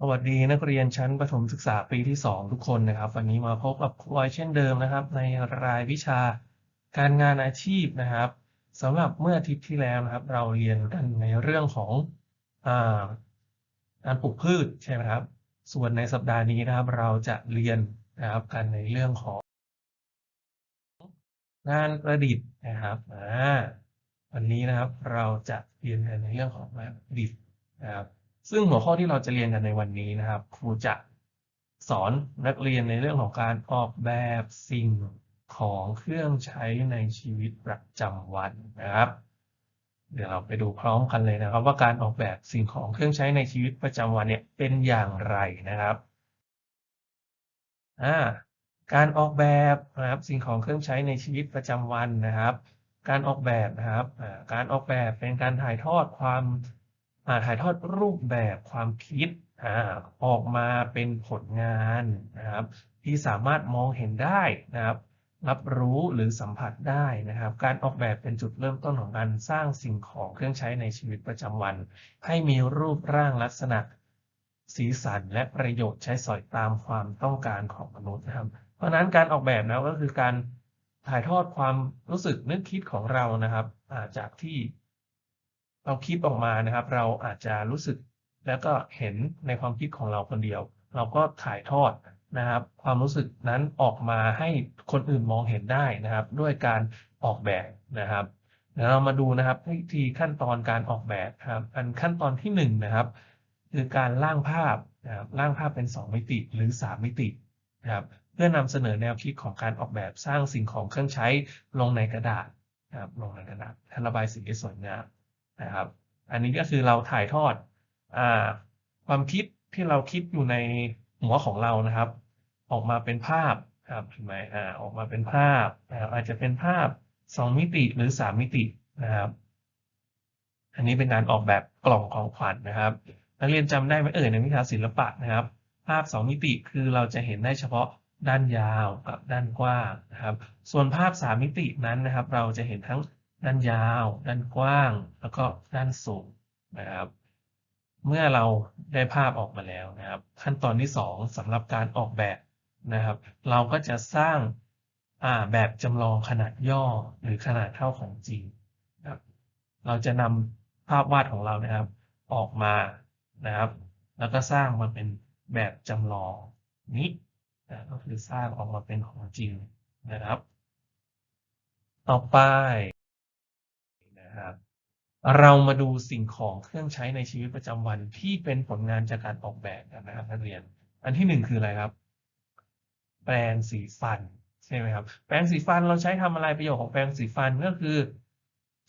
สวัสดีนักเรียนชั้นประถมศึกษาปีที่ 2 ทุกคนนะครับ วันนี้มาพบกับครูออยเช่นเดิมนะครับ ในรายวิชาการงานอาชีพนะครับสำหรับเมื่ออาทิตย์ที่แล้วนะครับ เราเรียนกันในเรื่องของอาการปลูกพืชใช่ไหมครับ ส่วนในสัปดาห์นี้นะครับ เราจะเรียนนะครับกันในเรื่องของ งานประดิษฐ์นะครับอ่าวันนี้นะครับเราจะเรียนกันในเรื่องของงานประดิษฐ์นะครับ ซึ่งหัวข้อที่เราจะเรียนกันในวันนี้นะครับ ครูจะสอนนักเรียนในเรื่องของการออกแบบสิ่งของเครื่องใช้ในชีวิตประจำวันนะครับ เดี๋ยวเราไปดูพร้อมกันเลยนะครับ ว่าการออกแบบสิ่งของเครื่องใช้ในชีวิตประจำวันเนี่ยเป็นอย่างไรนะครับอ่าการออกแบบนะครับสิ่งของเครื่องใช้ในชีวิตประจำวันนะครับ การออกแบบนะครับการออกแบบเป็นการถ่ายทอดความ ถ่ายทอดรูปแบบความคิดออกมาเป็นผลงานนะครับ ที่สามารถมองเห็นได้นะครับ รับรู้หรือสัมผัสได้นะครับ การออกแบบเป็นจุดเริ่มต้นของการสร้างสิ่งของเครื่องใช้ในชีวิตประจำวัน ให้มีรูปร่างลักษณะสีสันและประโยชน์ใช้สอยตามความต้องการของมนุษย์นะครับ เพราะนั้นการออกแบบนะก็คือการถ่ายทอดความรู้สึกนึกคิดของเรานะครับจากที่ เราคิดออกมานะครับ เราอาจจะรู้สึกแล้วก็เห็นในความคิดของเราคนเดียว เราก็ถ่ายทอดนะครับ ความรู้สึกนั้นออกมาให้คนอื่นมองเห็นได้นะครับ ด้วยการออกแบบนะครับเดี๋ยวเรามาดูนะครับวิธีขั้นตอนการออกแบบครับ อันขั้นตอนที่หนึ่งนะครับ คือการร่างภาพนะครับร่างภาพเป็น 2 มิติหรือ 3 มิตินะครับ เพื่อนำเสนอแนวคิดของการออกแบบสร้างสิ่งของเครื่องใช้ลงในกระดาษนะครับลงในกระดาษระบายสีได้สวยงาม นะครับ อันนี้ก็คือเราถ่ายทอดอความคิดที่เราคิดอยู่ในหัวของเรานะครับ ออกมาเป็นภาพครับเห็นไหมอ่าออกมาเป็นภาพนะครับอาจจะเป็นภาพ2มิติหรือ3มิตินะครับ อันนี้เป็นการออกแบบกล่องของขวัญนะครับ นักเรียนจำได้ไหมเอ่ยในวิชาศิลปะนะครับ ภาพ2มิติคือเราจะเห็นได้เฉพาะด้านยาวกับด้านกว้างนะครับ ส่วนภาพ3มิตินั้นนะครับ เราจะเห็นทั้ง ด้านยาว ด้านกว้าง แล้วก็ด้านสูงนะครับ เมื่อเราได้ภาพออกมาแล้วนะครับ ขั้นตอนที่ 2สำหรับการออกแบบนะครับ เราก็จะสร้างาแบบจำลองขนาดย่อหรือขนาดเท่าของจริงนะครับเราจะนำภาพวาดของเรานะครับ ออกมานะครับ แล้วก็สร้างมาเป็นแบบจำลองนี้นะก็คือสร้างออกมาเป็นของจริงนะครับ ต่อไป เรามาดูสิ่งของเครื่องใช้ในชีวิตประจำวันที่เป็นผลงานจากการออกแบบกันนะครับนักเรียน อันที่หนึ่งคืออะไรครับ แปรงสีฟันใช่ไหมครับ แปรงสีฟันเราใช้ทำอะไรประโยชน์ของแปรงสีฟันก็คือ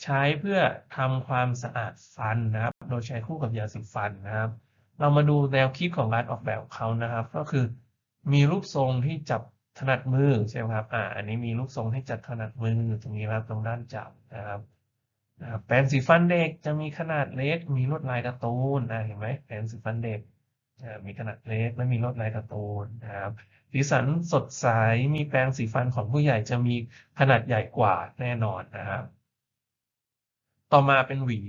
ใช้เพื่อทำความสะอาดฟันนะครับ โดยใช้คู่กับยาสีฟันนะครับ เรามาดูแนวคิดของการออกแบบของเขานะครับ ก็คือมีรูปทรงที่จับถนัดมือใช่ไหมครับ อ่า อันนี้มีรูปทรงที่จับถนัดมือตรงนี้ครับตรงด้านจับนะครับ แปรงสีฟันเด็กจะมีขนาดเล็ก มีลวดลายการ์ตูนนะเห็นไหมแปรงสีฟันเด็กมีขนาดเล็กและมีลวดลายการ์ตูนนะครับสีสันสดใสมีแปรงสีฟันของผู้ใหญ่จะมีขนาดใหญ่กว่าแน่นอนนะครับ ต่อมาเป็นหวี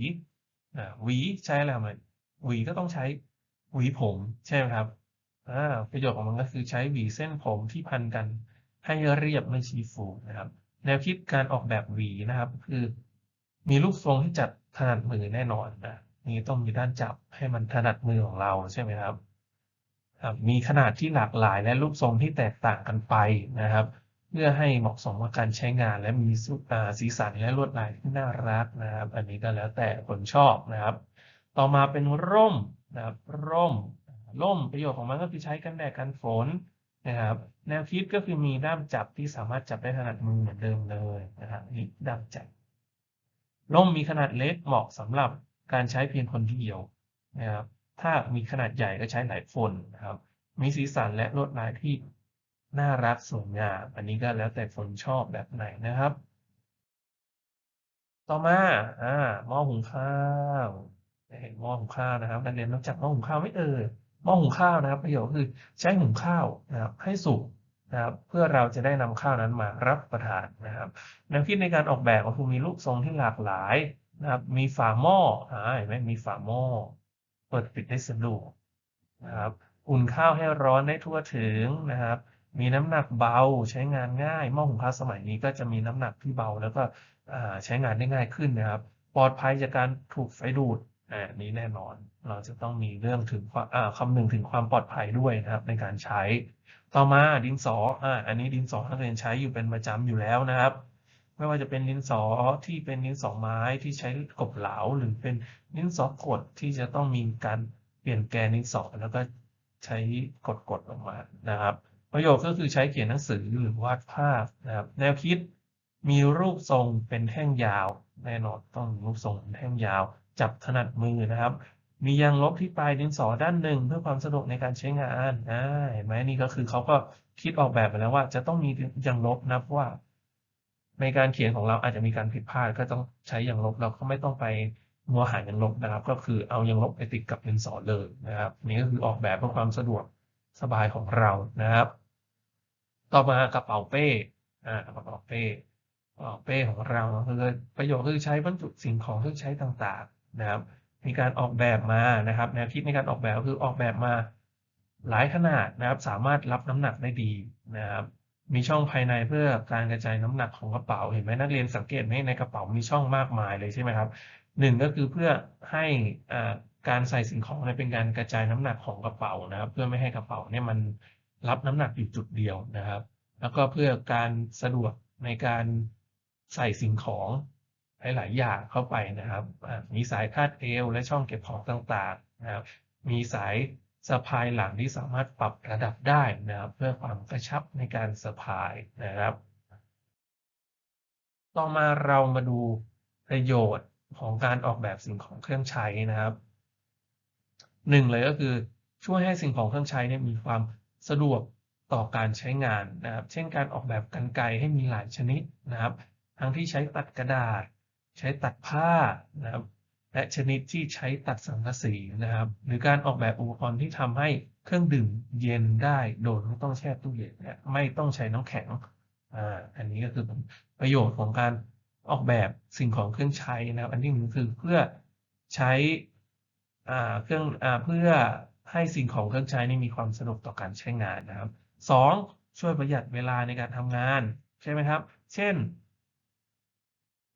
หวีใช้อะไรมันหวีก็ต้องใช้หวีผมใช่ไหมครับประโยชน์ของมันก็คือใช้หวีเส้นผมที่พันกันให้เรียบไม่ชี้ฟูนะครับ แนวคิดการออกแบบหวีนะครับ คือ มีรูปทรงที่จัดถนัดมือแน่นอนนะนี่ต้องมีด้านจับให้มันถนัดมือของเราใช่ไหมครับครับ มีขนาดที่หลากหลายและรูปทรงที่แตกต่างกันไปนะครับ เพื่อให้เหมาะสมกับการใช้งาน และมีสุอ่าสีสันและลวดลายที่น่ารักนะครับ อันนี้ก็แล้วแต่คนชอบนะครับ ต่อมาเป็นร่มนะครับ ร่ม ร่มประโยชน์ของมันก็คือใช้กันแดดกันฝนนะครับ แนวคิดก็คือมีด้ามจับที่สามารถจับได้ถนัดมือเหมือนเดิมเลยนะครับนี่ด้ามจับ ร่มมีขนาดเล็กเหมาะสำหรับการใช้เพียงคนเดียวนะครับ ถ้ามีขนาดใหญ่ก็ใช้หลายคนนะครับ มีสีสันและลวดลายที่น่ารักสวยงาม อันนี้ก็แล้วแต่คนชอบแบบไหนนะครับ ต่อมาอ่าหม้อหุงข้าวเห็นหม้อหุงข้าวนะครับนักเรียนรู้จักหม้อหุงข้าวไหมเอ่ยหม้อหุงข้าวนะครับ ประโยชน์คือใช้หุงข้าวนะครับให้สุก นะครับเพื่อเราจะได้นำข้าวนั้นมารับประทานนะครับแนวคิดในการออกแบบก็คือมีรูปทรงที่หลากหลายนะครับมีฝาหม้ออ่าเห็นไหมมีฝาหม้อเปิดปิดได้สะดวกนะครับอุ่นข้าวให้ร้อนได้ทั่วถึงนะครับ มีน้ำหนักเบาใช้งานง่ายหม้อหุงข้าวสมัยนี้ก็จะมีน้ำหนักที่เบาแล้วก็ใช้งานได้ง่ายขึ้นนะครับ ปลอดภัยจากการถูกไฟดูดอาอันนี้แน่นอนเราจะต้องมีเรื่องถึงความอ่าคำนึงถึงความปลอดภัยด้วยนะครับในการใช้ ต่อมาดินสออาอันนี้ดินสอนักเรียนใช้อยู่เป็นประจำอยู่แล้วนะครับ ไม่ว่าจะเป็นดินสอที่เป็นดินสอไม้ที่ใช้กบเหลาหรือเป็นดินสอกดที่จะต้องมีการเปลี่ยนแกนดินสอแล้วก็ใช้กดๆออกมานะครับ ประโยชน์ก็คือใช้เขียนหนังสือหรือวาดภาพนะครับ แนวคิดมีรูปทรงเป็นแท่งยาว แน่นอนต้องรูปทรงเป็นแท่งยาว จับถนัดมือนะครับ มียางลบที่ปลายดินสอด้านหนึ่งเพื่อความสะดวกในการใช้งานอาเห็นไหมนี่ก็คือเขาก็คิดออกแบบมาแล้วว่า จะต้องมียางลบนะเพราะว่า ในการเขียนของเราอาจจะมีการผิดพลาดก็ต้องใช้ยางลบเราก็ไม่ต้องไปมัวหายางลบนะครับ ก็คือเอายางลบไปติดกับดินสอเลยนะครับนี่ก็คือออกแบบเพื่อความสะดวกสบายของเรานะครับ ต่อมากระเป๋าเป้อ่ากระเป๋าเป้กระเป๋าเป้ของเราคือประโยชน์คือใช้บรรจุสิ่งของเครื่องใช้ต่าง ๆ นะครับ มีการออกแบบมานะครับแนวคิดในการออกแบบก็คือออกแบบมาหลายขนาดนะครับ สามารถรับน้ำหนักได้ดีนะครับ มีช่องภายในเพื่อการกระจายน้ำหนักของกระเป๋า เห็นไหมนักเรียนสังเกตไหมในกระเป๋ามีช่องมากมายเลยใช่ไหมครับหนึ่งก็คือเพื่อให้การใส่สิ่งของเนี่ยเป็นการกระจายน้ำหนักของกระเป๋านะครับ เพื่อไม่ให้กระเป๋าเนี่ยมันรับน้ำหนักอยู่จุดเดียวนะครับ แล้วก็เพื่อการสะดวกในการใส่สิ่งของ หลาย ๆ อย่างเข้าไปนะครับ มีสายคาดเอวและช่องเก็บของต่าง ๆ นะครับ มีสายสะพายหลังที่สามารถปรับระดับได้นะครับ เพื่อความกระชับในการสะพายนะครับ ต่อมาเรามาดูประโยชน์ของการออกแบบสิ่งของเครื่องใช้นะครับหนึ่งเลยก็คือช่วยให้สิ่งของเครื่องใช้เนี่ยมีความสะดวกต่อการใช้งานนะครับ เช่นการออกแบบกรรไกรให้มีหลายชนิดนะครับ ทั้งที่ใช้ตัดกระดาษ ใช้ตัดผ้านะครับ และชนิดที่ใช้ตัดสังกะสีนะครับ หรือการออกแบบอุปกรณ์ที่ทำให้เครื่องดื่มเย็นได้โดยไม่ต้องแช่ตู้เย็นและไม่ต้องใช้น้ำแข็งอ่าอันนี้ก็คือประโยชน์ของการออกแบบสิ่งของเครื่องใช้นะครับ อันที่หนึ่งคือเพื่อใช้อ่าเครื่องอ่าเพื่อให้สิ่งของเครื่องใช้นี่มีความสะดวกต่อการใช้งานนะครับสองช่วยประหยัดเวลาในการทำงาน ใช่ไหมครับ เช่น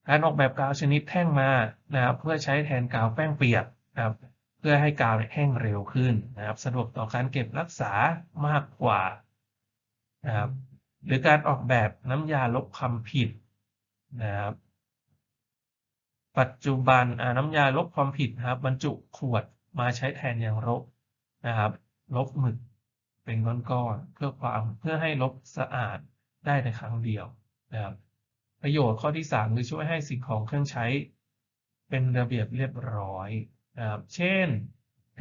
การออกแบบกาวชนิดแท่งมานะครับเพื่อใช้แทนกาวแป้งเปียกนะครับเพื่อให้กาวแห้งเร็วขึ้นนะครับ สะดวกต่อการเก็บรักษามากกว่านะครับหรือการออกแบบน้ำยาลบคำผิดนะครับปัจจุบันน้ำยาลบความผิดนะครับ บรรจุขวดมาใช้แทนยางลบนะครับ ลบหมึกเป็นก้อนๆเพื่อความเพื่อให้ลบสะอาดได้ในครั้งเดียวนะครับ ประโยชน์ข้อที่สามคือช่วยให้สิ่งของเครื่องใช้ เป็นระเบียบเรียบร้อยนะครับเช่น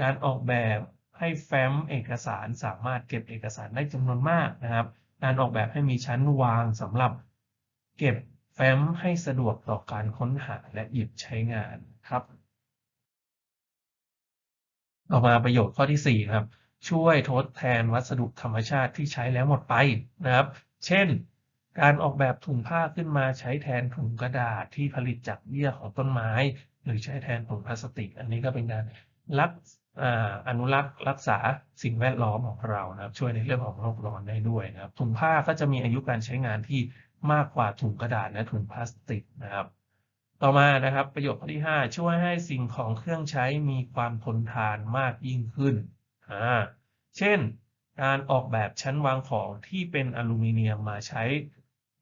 การออกแบบให้แฟ้มเอกสารสามารถเก็บเอกสารได้จำนวนมากนะครับ การออกแบบให้มีชั้นวางสำหรับ เก็บแฟ้มให้สะดวกต่อการค้นหาและหยิบใช้งานครับต่อมาประโยชน์ข้อที่สี่ครับ ช่วยทดแทนวัสดุธรรมชาติที่ใช้แล้วหมดไปนะครับ เช่น การออกแบบถุงผ้าขึ้นมาใช้แทนถุงกระดาษที่ผลิตจากเยื่อของต้นไม้ หรือใช้แทนถุงพลาสติก อันนี้ก็เป็นการรักอนุรักษ์รักษาสิ่งแวดล้อมของเรานะครับช่วยในเรื่องของโลกร้อนได้ด้วยนะครับถุงผ้าก็จะมีอายุการใช้งานที่มากกว่าถุงกระดาษและถุงพลาสติกนะครับ ต่อมานะครับประโยชน์ข้อที่ห้าช่วยให้สิ่งของเครื่องใช้มีความทนทานมากยิ่งขึ้นอ่าเช่น การออกแบบชั้นวางของที่เป็นอลูมิเนียมมาใช้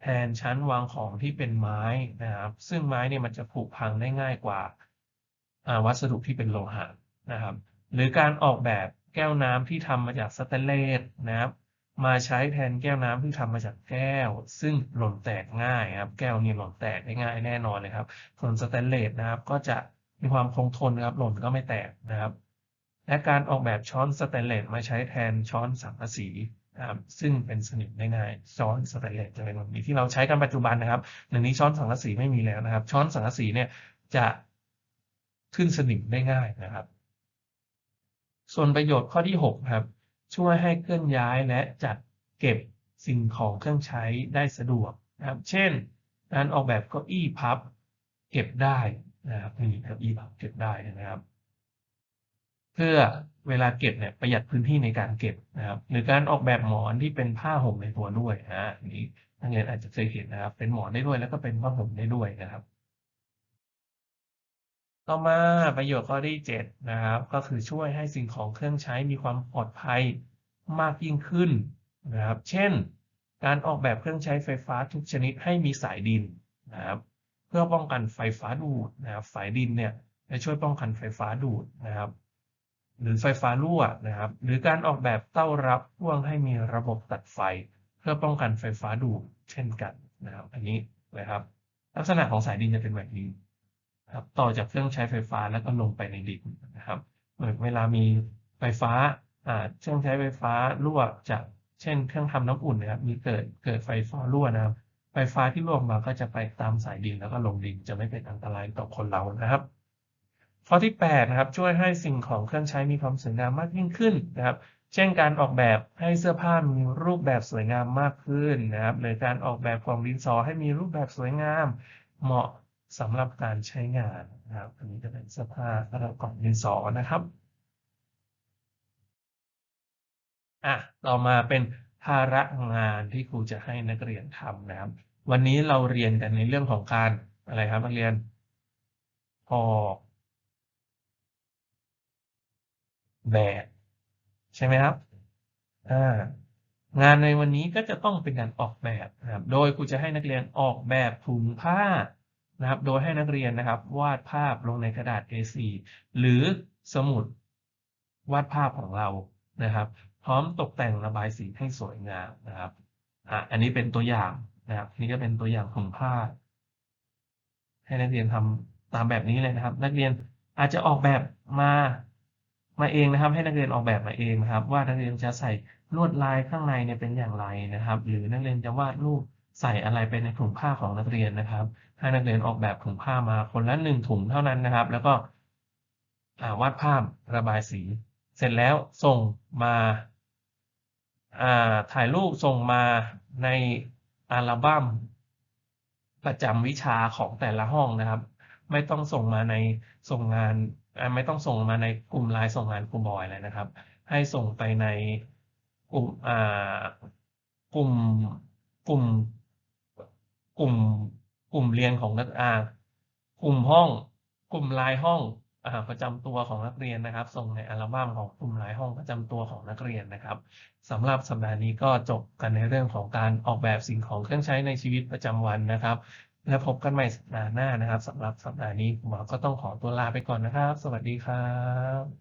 แทนชั้นวางของที่เป็นไม้นะครับ ซึ่งไม้เนี่ยมันจะผุพังได้ง่ายกว่าวัสดุที่เป็นโลหะนะครับ หรือการออกแบบแก้วน้ำที่ทำมาจากสแตนเลสนะครับ มาใช้แทนแก้วน้ำที่ทำมาจากแก้ว ซึ่งหล่นแตกง่ายครับ แก้วนี่หล่นแตกได้ง่ายแน่นอนเลยครับ ส่วนสแตนเลสนะครับ ก็จะมีความคงทนครับ หล่นก็ไม่แตกนะครับ และการออกแบบช้อนสแตนเลสมาใช้แทนช้อนสังกะสี นะครับซึ่งเป็นสนิมได้ง่ายช้อนสแตนเลสจะเป็นแบบนี้ที่เราใช้กันปัจจุบันนะครับเดี๋ยวนี้ช้อนสังกะสีไม่มีแล้วนะครับ ช้อนสังกะสีเนี่ยจะขึ้นสนิมได้ง่ายนะครับ ส่วนประโยชน์ข้อที่หกครับ ช่วยให้เคลื่อนย้ายและจัดเก็บสิ่งของเครื่องใช้ได้สะดวกนะครับ เช่นการออกแบบเก้าอี้พับเก็บได้นะครับนี่เก้าอี้พับเก็บได้นะครับ เพื่อ เวลาเก็บเนี่ยประหยัดพื้นที่ในการเก็บนะครับ หรือการออกแบบหมอนที่เป็นผ้าห่มในตัวด้วยอาอันนี้นักเรียนอาจจะเคยเห็นนะครับ เป็นหมอนได้ด้วยแล้วก็เป็นผ้าห่มได้ด้วยนะครับ ต่อมาประโยชน์ข้อที่7นะครับ ก็คือช่วยให้สิ่งของเครื่องใช้มีความปลอดภัยมากยิ่งขึ้นนะครับ เช่น การออกแบบเครื่องใช้ไฟฟ้าทุกชนิดให้มีสายดินนะครับ เพื่อป้องกันไฟฟ้าดูดนะครับ สายดินเนี่ยจะช่วยป้องกันไฟฟ้าดูดนะครับ หรือไฟฟ้ารั่วนะครับ หรือการออกแบบเต้ารับพ่วงให้มีระบบตัดไฟ เพื่อป้องกันไฟฟ้าดูดเช่นกันนะครับ อันนี้นะครับ ลักษณะของสายดินจะเป็นแบบนี้ครับ ต่อจากเครื่องใช้ไฟฟ้าแล้วก็ลงไปในดินนะครับ เหมือนเวลามีไฟฟ้าอ่าเครื่องใช้ไฟฟ้ารั่วจากเช่น เครื่องทำน้ำอุ่นนะครับ มีเกิดเกิดไฟฟ้ารั่วนะครับ ไฟฟ้าที่รั่วออกมาก็จะไปตามสายดินแล้วก็ลงดินจะไม่เป็นอันตรายต่อคนเรานะครับ ข้อที่8นะครับช่วยให้สิ่งของเครื่องใช้มีความสวยงามมากยิ่งขึ้นนะครับ เช่นการออกแบบให้เสื้อผ้ามีรูปแบบสวยงามมากขึ้นนะครับหรือการออกแบบกล่องดินสอให้มีรูปแบบสวยงาม เหมาะสำหรับการใช้งานนะครับอันนี้จะเป็นเสื้อผ้าสำหรับกล่องดินสอนะครับอะต่อมาเป็นภาระงานที่ครูจะให้นักเรียนทำนะครับ วันนี้เราเรียนกันในเรื่องของการอะไรครับนักเรียนออก แบบ ใช่ไหมครับงานในวันนี้ก็จะต้องเป็นการออกแบบนะครับ โดยครูจะให้นักเรียนออกแบบถุงผ้านะครับ โดยให้นักเรียนนะครับ วาดภาพลงในกระดาษ A4 หรือสมุดวาดภาพของเรานะครับ พร้อมตกแต่งระบายสีให้สวยงามนะครับอะอันนี้เป็นตัวอย่างนะครับ นี่ก็เป็นตัวอย่างถุงผ้า ให้นักเรียนทำตามแบบนี้เลยนะครับ นักเรียนอาจจะออกแบบมา มาเองนะครับ ให้นักเรียนออกแบบมาเองนะครับ ว่านักเรียนจะใส่ลวดลายข้างในเนี่ยเป็นอย่างไรนะครับ หรือนักเรียนจะวาดรูปใส่อะไรไปในถุงผ้าของนักเรียนนะครับ ให้นักเรียนออกแบบถุงผ้ามาคนละหนึ่งถุงเท่านั้นนะครับ แล้วก็าวาดภาพระบายสี เสร็จแล้วส่งมาาถ่ายรูปส่งมาในอัลบั้มประจำวิชาของแต่ละห้องนะครับ ไม่ต้องส่งมาในส่งงาน ไม่ต้องส่งมาในกลุ่มไลน์ส่งงานครูบอยเลยนะครับ ให้ส่งไปในกลุ่มอ่ากลุ่มกลุ่ม กลุ่มกลุ่มเรียนของนักอ่ากลุ่มห้อง กลุ่มไลน์ห้องอ่าประจำตัวของนักเรียนนะครับ ส่งในอัลบั้มของกลุ่มไลน์ห้องประจำตัวของนักเรียนนะครับสำหรับสัปดาห์นี้ก็จบกันในเรื่องของการออกแบบสิ่งของเครื่องใช้ในชีวิตประจำวันนะครับ และพบกันใหม่สัปดาห์หน้านะครับสำหรับสัปดาห์นี้ผมก็ต้องขอตัวลาไปก่อนนะครับ สวัสดีครับ